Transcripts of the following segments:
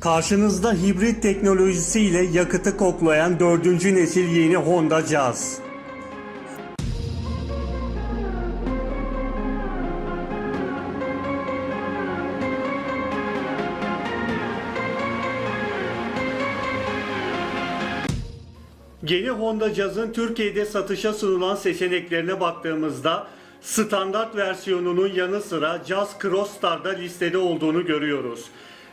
Karşınızda hibrit teknolojisiyle yakıtı koklayan dördüncü nesil yeni Honda Jazz. Yeni Honda Jazz'ın Türkiye'de satışa sunulan seçeneklerine baktığımızda standart versiyonunun yanı sıra Jazz Crossstar'da listede olduğunu görüyoruz.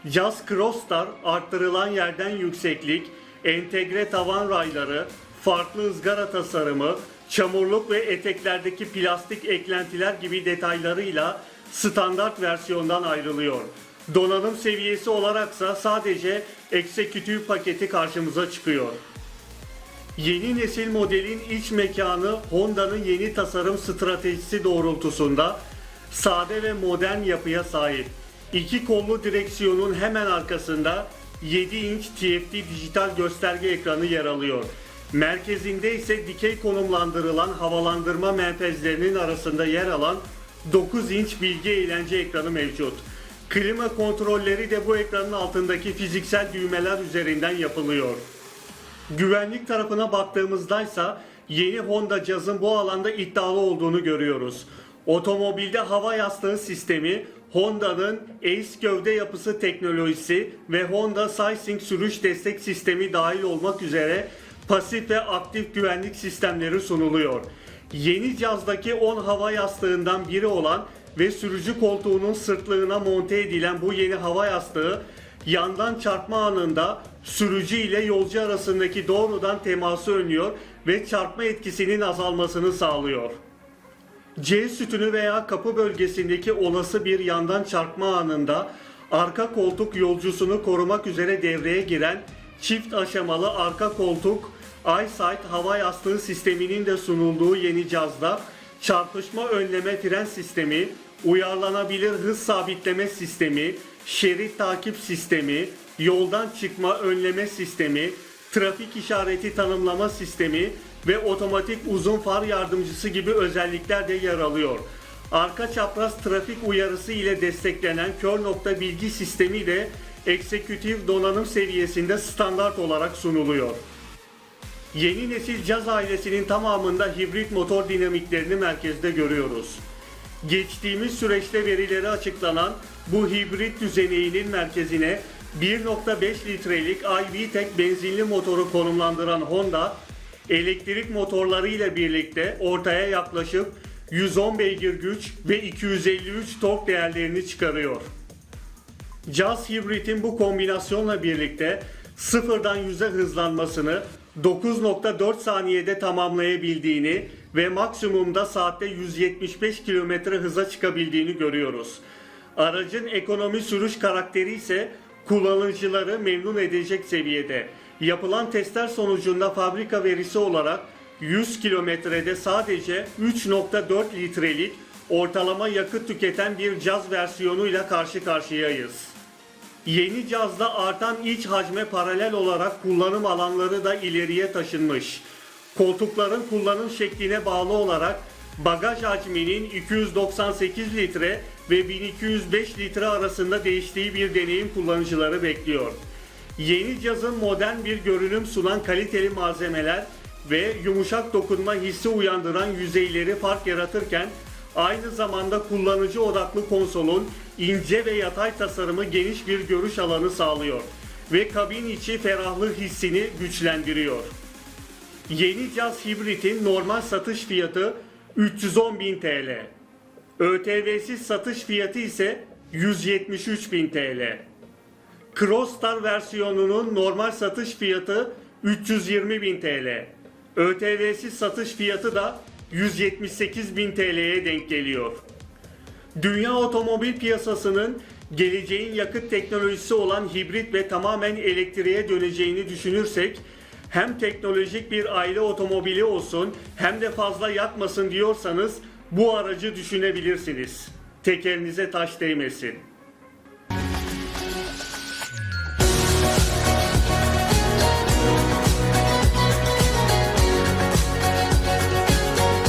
Jazz Crossstar arttırılan yerden yükseklik, entegre tavan rayları, farklı ızgara tasarımı, çamurluk ve eteklerdeki plastik eklentiler gibi detaylarıyla standart versiyondan ayrılıyor. Donanım seviyesi olaraksa sadece Executive paketi karşımıza çıkıyor. Yeni nesil modelin iç mekanı Honda'nın yeni tasarım stratejisi doğrultusunda sade ve modern yapıya sahip. İki kollu direksiyonun hemen arkasında 7 inç TFT dijital gösterge ekranı yer alıyor. Merkezinde ise dikey konumlandırılan havalandırma menfezlerinin arasında yer alan 9 inç bilgi eğlence ekranı mevcut. Klima kontrolleri de bu ekranın altındaki fiziksel düğmeler üzerinden yapılıyor. Güvenlik tarafına baktığımızdaysa yeni Honda Jazz'ın bu alanda iddialı olduğunu görüyoruz. Otomobilde hava yastığı sistemi, Honda'nın Ace gövde yapısı teknolojisi ve Honda Sensing sürüş destek sistemi dahil olmak üzere pasif ve aktif güvenlik sistemleri sunuluyor. Yeni Jazz'daki 10 hava yastığından biri olan ve sürücü koltuğunun sırtlığına monte edilen bu yeni hava yastığı yandan çarpma anında sürücü ile yolcu arasındaki doğrudan teması önlüyor ve çarpma etkisinin azalmasını sağlıyor. C sütünü veya kapı bölgesindeki olası bir yandan çarpma anında arka koltuk yolcusunu korumak üzere devreye giren çift aşamalı arka koltuk EyeSight hava yastığı sisteminin de sunulduğu yeni cazda çarpışma önleme fren sistemi, uyarlanabilir hız sabitleme sistemi, şerit takip sistemi, yoldan çıkma önleme sistemi, trafik işareti tanımlama sistemi ve otomatik uzun far yardımcısı gibi özellikler de yer alıyor. Arka çapraz trafik uyarısı ile desteklenen kör nokta bilgi sistemi de Executive donanım seviyesinde standart olarak sunuluyor. Yeni nesil caz ailesinin tamamında hibrit motor dinamiklerini merkezde görüyoruz. Geçtiğimiz süreçte verileri açıklanan bu hibrit düzeneğinin merkezine 1.5 litrelik iVTEC benzinli motoru konumlandıran Honda, elektrik motorları ile birlikte ortaya yaklaşık 110 beygir güç ve 253 tork değerlerini çıkarıyor. Jazz Hybrid'in bu kombinasyonla birlikte sıfırdan 100'e hızlanmasını 9.4 saniyede tamamlayabildiğini ve maksimumda saatte 175 km hıza çıkabildiğini görüyoruz. Aracın ekonomi sürüş karakteri ise kullanıcıları memnun edecek seviyede. Yapılan testler sonucunda fabrika verisi olarak 100 kilometrede sadece 3.4 litrelik ortalama yakıt tüketen bir caz versiyonuyla karşı karşıyayız. Yeni cazda artan iç hacme paralel olarak kullanım alanları da ileriye taşınmış. Koltukların kullanım şekline bağlı olarak bagaj hacminin 298 litre ve 1205 litre arasında değiştiği bir deneyim kullanıcıları bekliyor. Yeni cazın modern bir görünüm sunan kaliteli malzemeler ve yumuşak dokunma hissi uyandıran yüzeyleri fark yaratırken Aynı zamanda kullanıcı odaklı konsolun ince ve yatay tasarımı geniş bir görüş alanı sağlıyor ve kabin içi ferahlık hissini güçlendiriyor. Yeni Jazz Hybrid'in normal satış fiyatı 310.000 TL. ÖTV'siz satış fiyatı ise 173.000 TL. Crossstar versiyonunun normal satış fiyatı 320.000 TL. ÖTV'siz satış fiyatı da 178.000 TL'ye denk geliyor. Dünya otomobil piyasasının geleceğin yakıt teknolojisi olan hibrit ve tamamen elektriğe döneceğini düşünürsek hem teknolojik bir aile otomobili olsun hem de fazla yakmasın diyorsanız bu aracı düşünebilirsiniz. Tekerinize taş değmesin.